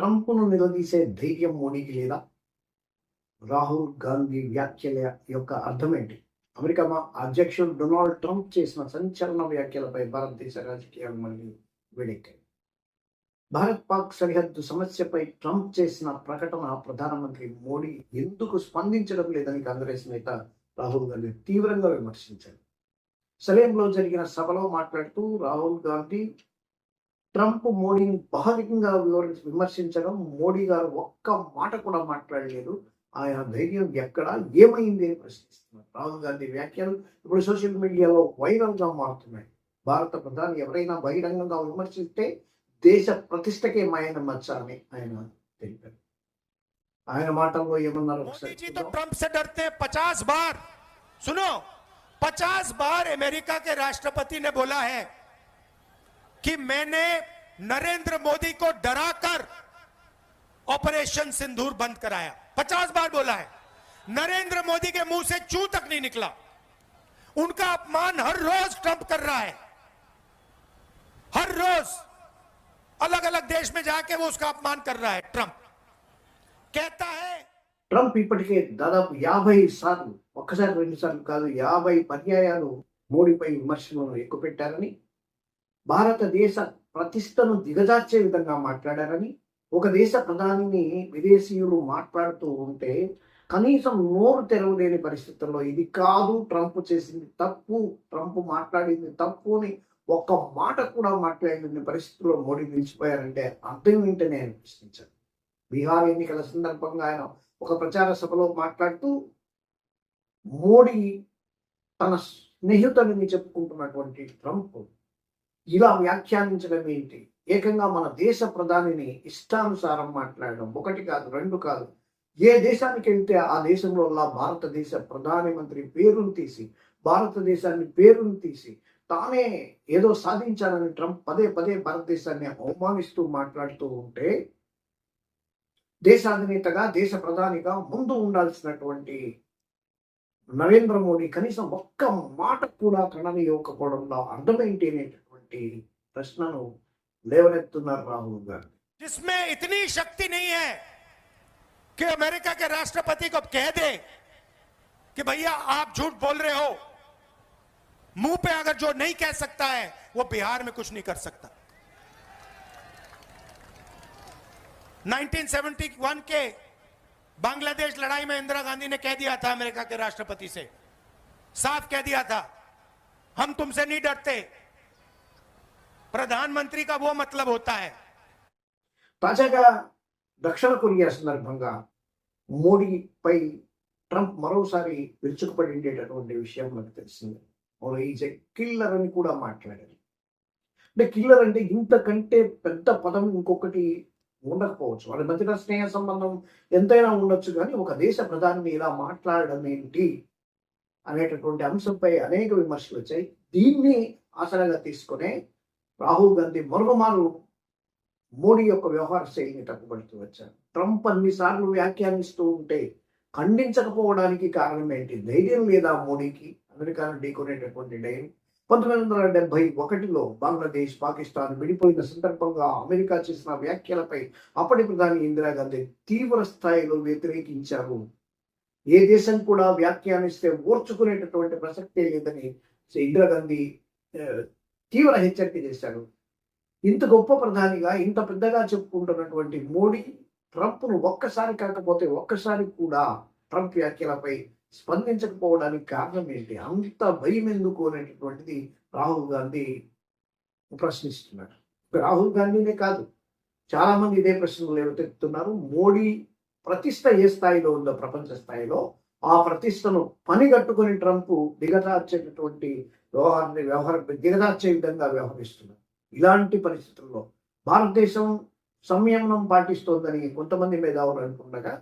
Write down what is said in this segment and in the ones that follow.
ట్రంప్ను నిలదీసే ధైర్యం మోడీకి లేదా? రాహుల్ గాంధీ వ్యాఖ్యల యొక్క అర్థం ఏంటి అమెరికా మా అధ్యక్షుడు డొనాల్డ్ ట్రంప్ చేసిన సంచలన వ్యాఖ్యలపై భారతదేశ రాజకీయాలు మళ్ళీ వేడెక్కాయి భారత్ పాక్ సరిహద్దు సమస్యపై ట్రంప్ చేసిన ప్రకటన ప్రధానమంత్రి మోడీ ఎందుకు స్పందించడం లేదని కాంగ్రెస్ నేత రాహుల్ గాంధీ తీవ్రంగా విమర్శించారు. సలేంలో జరిగిన సభలో మాట్లాడుతూ రాహుల్ గాంధీ ట్రంప్ మోడీని బహుముఖంగా వివరించి విమర్శించడం మోడీ గారు ఒక్క మాట కూడా మాట్లాడలేదు ఆయన ధైర్యం ఎక్కడ ఏమైంది అని ప్రశ్నిస్తున్నారు రాహుల్ గాంధీ వ్యాఖ్యలు ఇప్పుడు సోషల్ మీడియాలో వైరల్ గా మారుతున్నాయి భారత ప్రధాని ఎవరైనా బహిరంగంగా విమర్శిస్తే దేశ ప్రతిష్టకే మాయన మచ్చ అని ఆయన తెలిపారు ఆయన మాటల్లో ఏమన్నారు मोदी ఒకసారి जी तो ट्रंप से डरते हैं पचास बार सुनो पचास बार अमेरिका के राष्ट्रपति ने बोला है कि मैंने नरेंद्र मोदी को डराकर ऑपरेशन सिंदूर बंद कराया पचास बार बोला है नरेंद्र मोदी के मुंह से चू तक नहीं निकला उनका अपमान हर रोज ट्रंप कर रहा है हर रोज अलग अलग देश में जाके वो उसका अपमान कर रहा है ट्रंप कहता है ట్రంప్ ఇప్పటికే దాదాపు యాభై సార్లు ఒక్కసారి రెండు సార్లు కాదు యాభై పర్యాయాలు మోడీపై విమర్శలను ఎక్కుపెట్టారని భారతదేశ ప్రతిష్టను దిగజార్చే విధంగా మాట్లాడారని ఒక దేశ ప్రధానిని విదేశీయులు మాట్లాడుతూ ఉంటే కనీసం నోరు తెరవలేని పరిస్థితుల్లో ఇది కాదు ట్రంప్ చేసింది తప్పు ట్రంప్ మాట్లాడింది తప్పు అని ఒక్క మాట కూడా మాట్లాడిన పరిస్థితుల్లో మోడీ నిలిచిపోయారంటే అర్థం ఏంటని ఆయన ప్రశ్నించారు బీహార్ ఎన్నికల సందర్భంగా ఆయన ఒక ప్రచార సభలో మాట్లాడుతూ మోడీ తన స్నేహితుడిని చెప్పుకుంటున్నటువంటి ట్రంప్ ఇలా వ్యాఖ్యానించడం ఏంటి? ఏకంగా మన దేశ ప్రధానిని ఇష్టానుసారం మాట్లాడడం ఒకటి కాదు రెండు కాదు. ఏ దేశానికి వెళ్తే ఆ దేశంలో భారతదేశ ప్రధాని మంత్రి పేరును తీసి భారతదేశాన్ని పేరును తీసి తానే ఏదో సాధించాలని ట్రంప్ పదే పదే భారతదేశాన్ని అవమానిస్తూ మాట్లాడుతూ ఉంటే దేశాధినేతగా దేశ ప్రధానిగా ముందు ఉండాల్సినటువంటి నరేంద్ర మోడీ కనీసం ఒక్క మాట కూడా కననివ్వకపోవడంలో అర్థమేంటి అనేటటువంటి ప్రశ్నను లేవనెత్తున్నారు రాహుల్ గాంధీ जिसमें इतनी शक्ति नहीं है कि अमेरिका के राष्ट्रपति को कह दे कि भैया आप झूठ बोल रहे हो मुंह पे अगर जो नहीं कह सकता है वो बिहार में कुछ नहीं कर सकता 1971 के बांग्लादेश लड़ाई में इंदिरा गांधी ने कह दिया था अमेरिका के राष्ट्रपति से साफ कह दिया था हम तुमसे नहीं डरते ప్రధానమంత్రి తాజాగా దక్షిణ కొరియా సందర్భంగా మోడీ పై ట్రంప్ మరోసారి విరుచుకుపడి ఉండేటటువంటి విషయం మనకు తెలిసింది అవును ఈజ్ కిల్లర్ అని కూడా మాట్లాడారు అంటే కిల్లర్ అంటే ఇంతకంటే పెద్ద పదం ఇంకొకటి ఉండకపోవచ్చు వాళ్ళ మధ్యన స్నేహ సంబంధం ఎంతైనా ఉండొచ్చు కానీ ఒక దేశ ప్రధాని ఇలా మాట్లాడడం ఏంటి అనేటటువంటి అంశంపై అనేక విమర్శలు వచ్చాయి దీన్ని ఆసరాగా తీసుకునే రాహుల్ గాంధీ మరొకమారు మోడీ యొక్క వ్యవహార శైలిని తప్పుపడుతూ వచ్చారు. ట్రంప్ అన్నిసార్లు వ్యాఖ్యానిస్తూ ఉంటే ఖండించకపోవడానికి కారణం ఏంటి? ధైర్యం లేదా మోడీకి? అమెరికాను ఢీకొనేటటువంటి ధైర్యం పంతొమ్మిది వందల డెబ్బై ఒకటిలో బంగ్లాదేశ్ పాకిస్తాన్ విడిపోయిన సందర్భంగా అమెరికా చేసిన వ్యాఖ్యలపై అప్పటి ప్రధాని ఇందిరాగాంధీ తీవ్ర స్థాయిలో వ్యతిరేకించారు. ఏ దేశం కూడా వ్యాఖ్యానిస్తే ఓర్చుకునేటటువంటి ప్రసక్తే లేదని ఇందిరాగాంధీ తీవ్ర హెచ్చరిక చేశారు ఇంత గొప్ప ప్రధానిగా ఇంత పెద్దగా చెప్పుకుంటున్నటువంటి మోడీ ట్రంప్ను ఒక్కసారి కాకపోతే ఒక్కసారి కూడా ట్రంప్ వ్యాఖ్యలపై స్పందించకపోవడానికి కారణం ఏంటి? అంత భయం ఎందుకు అనేటటువంటిది రాహుల్ గాంధీ ప్రశ్నిస్తున్నారు రాహుల్ గాంధీనే కాదు చాలా మంది ఇదే ప్రశ్నలు లేవతెత్తున్నారు మోడీ ప్రతిష్ట ఏ స్థాయిలో ఉందో ప్రపంచ స్థాయిలో ఆ ప్రతిష్టను పనిగట్టుకుని ట్రంప్ దిగజార్చేటటువంటి లోహాన్ని వ్యవహార దిగదార్చే విధంగా వ్యవహరిస్తున్నారు. ఇలాంటి పరిస్థితుల్లో భారతదేశం సంయమనం పాటిస్తోందని కొంతమంది మేధావులు అనుకుండగా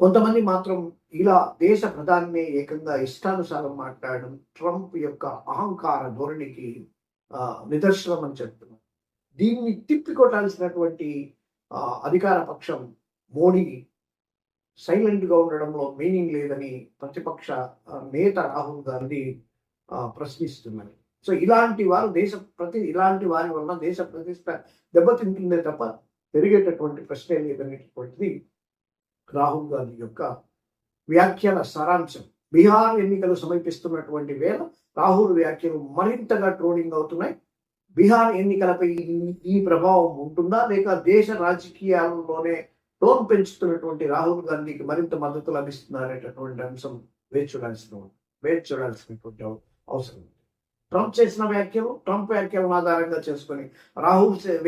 కొంతమంది మాత్రం ఇలా దేశ ప్రధానినే ఏకంగా ఇష్టానుసారం మాట్లాడడం ట్రంప్ యొక్క అహంకార ధోరణికి నిదర్శనం అని చెప్తున్నారు. దీన్ని తిప్పికొట్టాల్సినటువంటి అధికార పక్షం మోడీ సైలెంట్గా ఉండడంలో మీనింగ్ లేదని ప్రతిపక్ష నేత రాహుల్ గాంధీ ప్రశ్నిస్తున్నారు. సో ఇలాంటి వారు దేశ ప్రతి ఇలాంటి వారి వలన దేశ ప్రతిష్ట దెబ్బతింటుందే తప్ప పెరిగేటటువంటి ప్రశ్న లేదనేటటువంటిది రాహుల్ గాంధీ యొక్క వ్యాఖ్యల సారాంశం. బీహార్ ఎన్నికలు సమీపిస్తున్నటువంటి వేళ రాహుల్ వ్యాఖ్యలు మరింతగా ట్రోలింగ్ అవుతున్నాయి. బీహార్ ఎన్నికలపై ఈ- ఈ ప్రభావం ఉంటుందా? లేక దేశ రాజకీయాల్లోనే టోన్ పెంచుతున్నటువంటి రాహుల్ గాంధీకి మరింత మద్దతు లభిస్తున్నారనేటటువంటి అంశం వేచి చూడాల్సిన వేచి చూడాల్సినటువంటి అవసరం ట్రంప్ చేసిన వ్యాఖ్యలు ట్రంప్ వ్యాఖ్యలను ఆధారంగా చేసుకొని రాహుల్ చే-